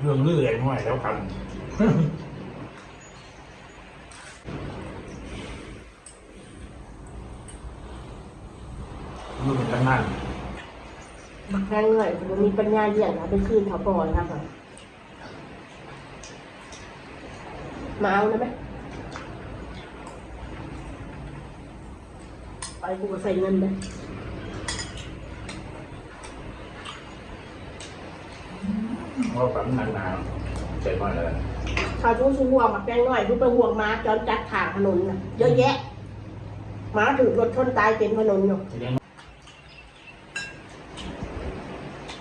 เรื่องเลื่อยหน่อยแล้วกันมือมันนั่นบักแพงเลยมันมีปัญญาเลี้ยงนะเป็นคืนเขาปอนครับมาเอาได้ไหมไปกูใส่เงินเลย เพราะฝันนานๆใส่มาเลยชาวทุ่งชูห่วงบักแพงหน่อยทุกไปห่วงม้าจอนจัดทางถนนน่ะเยอะแยะม้าถูกรถชนตายเต็มถนนอยู่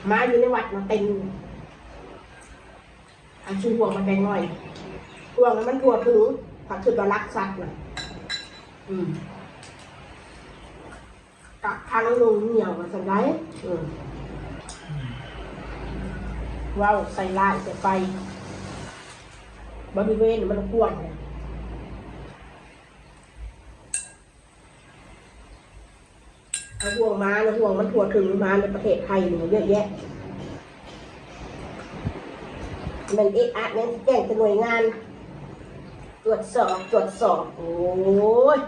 ม้าอยู่ในวัดมาเต็มอาชูห่วงบักแพงหน่อยห่วงแล้วมันทั่วถึงผักคือตัวรักสัตว์น่ะอืมกักทางลงเหนียวมาสันได้อืม ว้าวใส่ลายใส่ไฟบริเวณมันกว้างเนี่ยเอาห่วงม้าแล้วห่วงมันทั่วถึงมาในประเทศไทยเนี่ยเยอะแยะ มันเอกอะเนี่ยแจ้งเป็นหน่วยงาน ตรวจสอบตรวจสอบ โอ้ย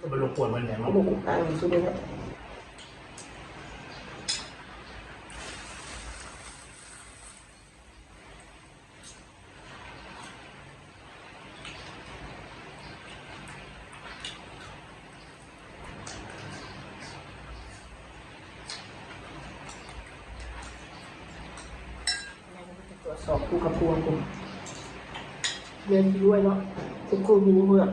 ก็ไปรบกวนมันเนี่ยโอ้มั้งโหอ่านสุดเลย สอบกูกับพวงกูเรียนด้วยเนาะคุณครูมีเมือก